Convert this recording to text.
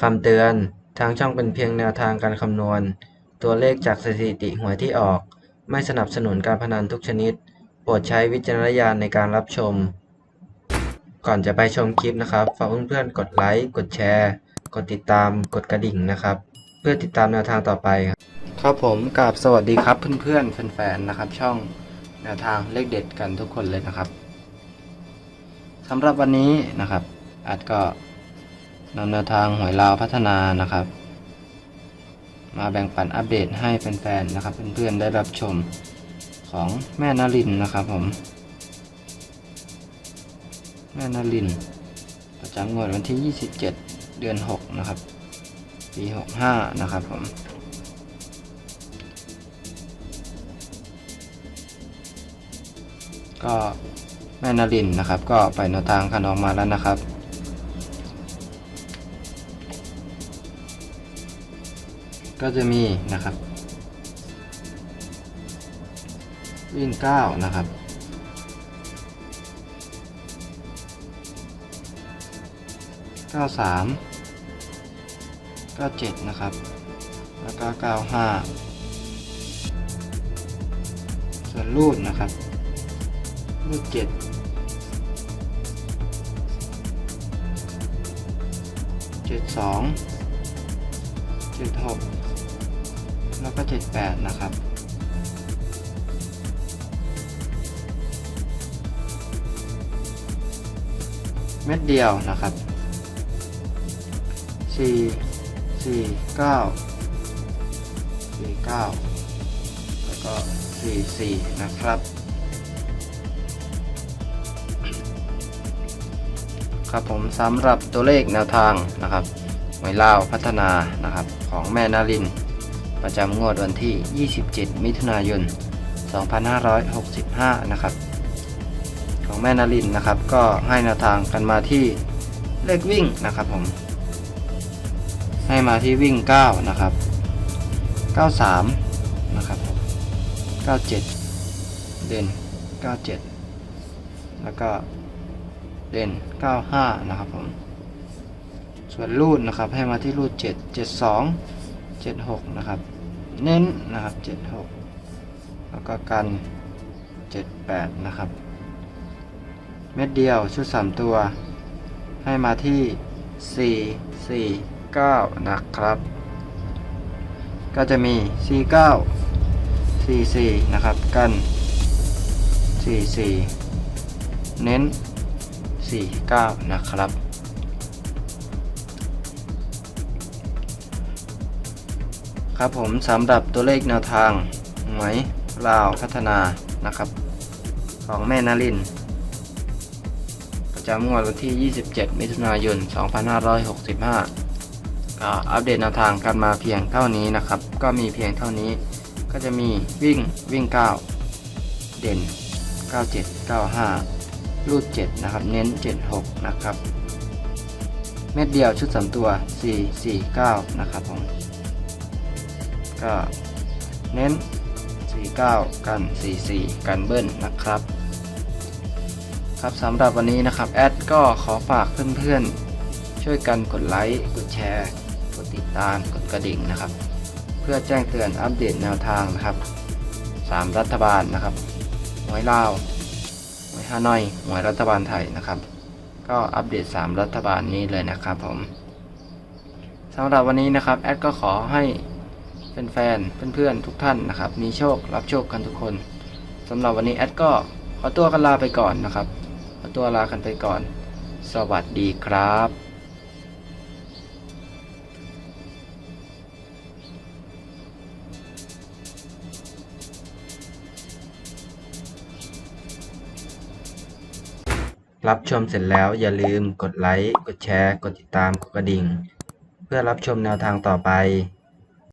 คำเตือน ทางช่องเป็นเพียงแนวทางการคำนวณ ตัวเลขจากสถิติหวยที่ออก ไม่สนับสนุนการพนันทุกชนิด โปรดใช้วิจารณญาณในการรับชม ก่อนจะไปชมคลิปนะครับ ฝากเพื่อนๆ กดไลค์ กดแชร์ กดติดตาม กดกระดิ่งนะครับ เพื่อติดตามแนวทางต่อไป ครับครับผมกราบสวัสดีครับเพื่อนๆ แฟนๆ นะครับ ช่องแนวทางเลขเด็ดกันทุกคนเลยนะครับสำหรับวันนี้นะครับอาจก็ นำแนวทางหวยลาวพัฒนานะครับ มาแบ่งปันอัปเดตให้แฟนๆนะครับ เพื่อนๆได้รับชมของแม่นารินนะครับผม แม่นาริน ประจำงวดวันที่ 27 เดือน 6 นะครับ ปี 65 นะครับผมก็แม่นารินนะครับ ก็ไปแนวทางคันออกมาแล้วนะครับ ก็จะมีนะครับ วิ่ง9นะครับเก้าสามเก้าเจ็ดนะครับ แล้วก็ 95 ส่วนรูดนะครับ รูดเจ็ดเจ็ดสองเจ็ดหก แล้วก็เจ็ดแปดนะครับ เม็ดเดียวนะครับสี่สี่เก้าสี่เก้าแล้วก็สี่สี่นะครับครับผมสำหรับตัวเลขแนวทางนะครับหวยลาวพัฒนานะครับของแม่นาริน ประจำงวดวันที่ 27 มิถุนายน 2565 นะครับ ของแม่นารินนะครับ ก็ให้แนวทางกันมาที่เลขวิ่งนะครับผม ให้มาที่วิ่ง 9 นะครับ 93 นะครับผม97 เด่น 97 แล้วก็เด่น 95 นะครับผม ส่วนรูดนะครับให้มาที่รูด 7 72 76 นะครับ เน้นนะครับ 76 แล้วก็กัน 78 นะครับ เม็ดเดียวชุด 3 ตัว ให้มาที่ 4 4 9 นะครับ ก็จะมี 49 44 นะครับ กัน 44 เน้น 49 นะครับ ครับผมสำหรับตัวเลขแนวทางหวยลาวพัฒนานะครับ ของแม่นาริน ประจำงวดวันที่ 27 มิถุนายน 2565 ก็อัปเดตแนวทางกันมาเพียงเท่านี้นะครับ ก็มีเพียงเท่านี้ ก็จะมีวิ่งวิ่ง 9 เด่น 97 95 รูด 7 นะครับ เน้น 76 นะครับ เม็ดเดียวชุดส3ตัว 4 4 9 นะครับผม ก็เน้น 49 กัน 44 กันเบิ้ลนะครับ ครับสำหรับวันนี้นะครับ แอดก็ขอฝากเพื่อนๆ ช่วยกันกดไลค์ กดแชร์ กดติดตาม กดกระดิ่งนะครับ เพื่อแจ้งเตือนอัปเดตแนวทางนะครับ 3 รัฐบาลนะครับหวยลาวหวยฮานอยหวยรัฐบาลไทยนะครับ ก็อัปเดต 3 รัฐบาลนี้เลยนะครับผมสำหรับวันนี้นะครับ แอดก็ขอให้ แฟนๆเพื่อนๆทุกท่านนะครับ มีโชครับโชคกันทุกคนสำหรับวันนี้แอดก็ขอตัวกันลาไปก่อนนะครับ ขอตัวลากันไปก่อน สวัสดีครับรับชมเสร็จแล้วอย่าลืมกดไลค์ กดแชร์ กดติดตาม กดกระดิ่ง เพื่อรับชมแนวทางต่อไป